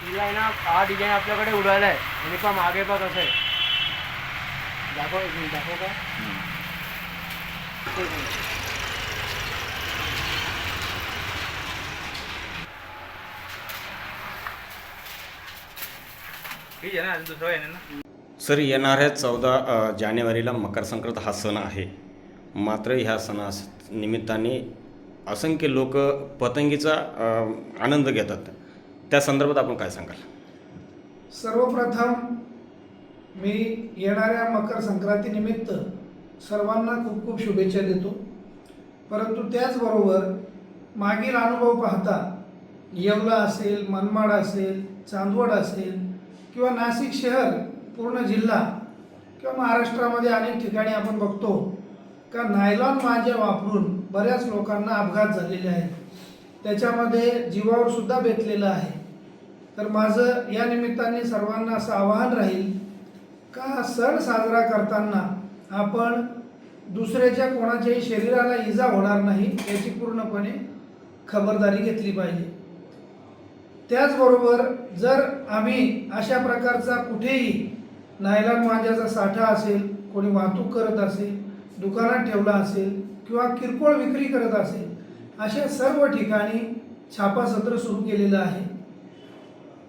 तिला आहे ना हा डिझाईन आपल्याकडे उडाला आहे. आणि पण मागे पण कसं आहे. दाखव एक मिनिट दाखव का? एक मिनिट. ठीक आहे ना अजून दुसरं आहे ना? सर येणाऱ्या चौदा जानेवारीला मकर संक्रांत हा सण आहे. मात्र ह्या सणा निमित्ताने असंख्य लोक पतंगीचा अ, आनंद घेतात. त्या संदर्भात आपण काय सांगाल? सर्वप्रथम मी येणाऱ्या मकर संक्रांतीनिमित्त सर्वांना खूप खूप शुभेच्छा देतो. परंतु त्याचबरोबर मागील अनुभव पाहता येवला असेल मनमाड असेल चांदवड असेल किंवा नाशिक शहर पूर्ण जिल्हा किंवा महाराष्ट्रामध्ये अनेक ठिकाणी आपण बघतो का नायलॉन मांजा वापरून बऱ्याच लोकांना अपघात झालेले आहेत. त्याच्यामध्ये जीवावर सुद्धा बेतलेलं आहे. तर माझं या निमित्ताने सर्वांना असं आवाहन राहील का सण साजरा करताना आपण दुसऱ्याच्या कोणाच्याही शरीराला इजा होणार नाही याची पूर्णपणे खबरदारी घेतली पाहिजे. त्याचबरोबर जर आम्ही अशा प्रकारचा कुठेही नायलॉन मांज्याचा साठा असेल कोणी वाहतूक करत असेल दुकानात ठेवला असेल किंवा किरकोळ विक्री करत असेल अशा सर्व ठिकाणी छापासत्र सुरू केलेलं आहे.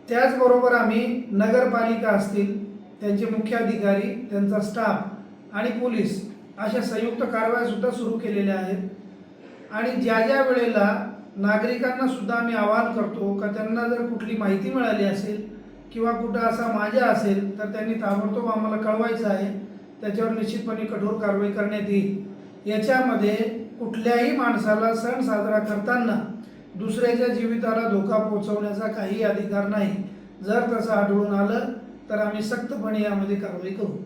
त्याचबरोबर आम्ही नगरपालिका असतील त्यांचे मुख्याधिकारी त्यांचा स्टाफ आणि पोलीस अशा संयुक्त कारवायासुद्धा सुरू केलेल्या आहेत. आणि ज्या ज्या वेळेला नागरिकांना सुद्धा आम्ही आवाहन करतो का त्यांना जर कुठली माहिती मिळाली असेल किंवा कुठं असा माझ्या असेल तर त्यांनी ताबडतोब आम्हाला कळवायचं आहे. त्याच्यावर निश्चितपणे कठोर कारवाई करण्यात येईल. याच्यामध्ये कुठल्याही माणसाला सण साजरा करताना दुसऱ्याच्या जीविताला धोका पोहोचवण्याचा काही अधिकार नाही. जर तसं आढळून आलं तर आम्ही सक्तपणे यामध्ये कारवाई करू.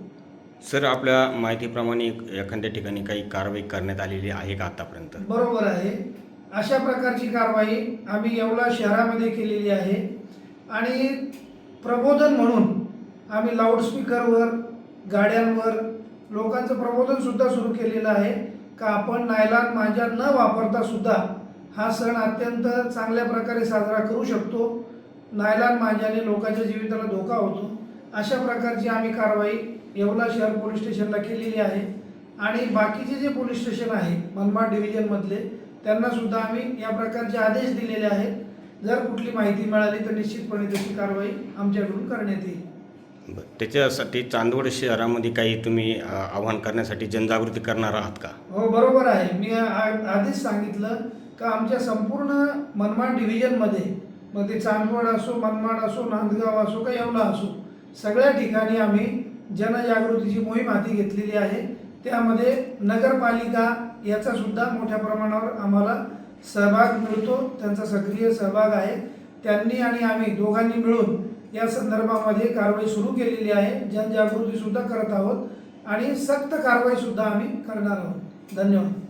सर आपल्या माहितीप्रमाणे एखाद्या ठिकाणी काही कारवाई करण्यात आलेली आहे का आतापर्यंत? बरोबर आहे. अशा प्रकारची कारवाई आम्ही येवला शहरामध्ये केलेली आहे. आणि प्रबोधन म्हणून आम्ही लाऊडस्पीकरवर गाड्यांवर लोकांचं प्रबोधन सुद्धा सुरू केलेलं आहे. का आपण नायलॉन मांजा न वापरता सुद्धा हा सण अत्यंत चांगल्या प्रकारे साजरा करू शकतो. नायलॉन मांजाने लोकांच्या जीविताला धोका होतो. अशा प्रकारची आम्ही कारवाई येवला शहर पोलीस स्टेशनला केलेली आहे. आणि बाकीचे जे पोलीस स्टेशन आहे मनमाड डिव्हिजनमधले त्यांना सुद्धा आम्ही या प्रकारचे आदेश दिलेले आहेत. जर कुठली माहिती मिळाली तर निश्चितपणे त्याची कारवाई आमच्याकडून करण्यात येईल. बरं. त्याच्यासाठी चांदवड शहरामध्ये काही तुम्ही अ, आवाहन करण्यासाठी जनजागृती करणार आहात का? हो बरोबर आहे. मी आ- आधीच सांगितलं का आमच्या संपूर्ण मनमाड डिव्हिजनमध्ये मग ते चांदवड असो मनमाड असो नांदगाव असो का येवला असो सगळ्या ठिकाणी आम्ही जनजागृतीची मोहीम हाती घेतलेली आहे. त्यामध्ये नगरपालिका याचा सुद्धा मोठ्या प्रमाणावर आम्हाला सहभाग मिळतो. त्यांचा सक्रिय सहभाग आहे. त्यांनी आणि आम्ही दोघांनी मिळून या संदर्भामध्ये कारवाई सुरू केलेली आहे. जनजागृती सुद्धा करत आहोत आणि सक्त कारवाई सुद्धा आम्ही करणार आहोत. धन्यवाद.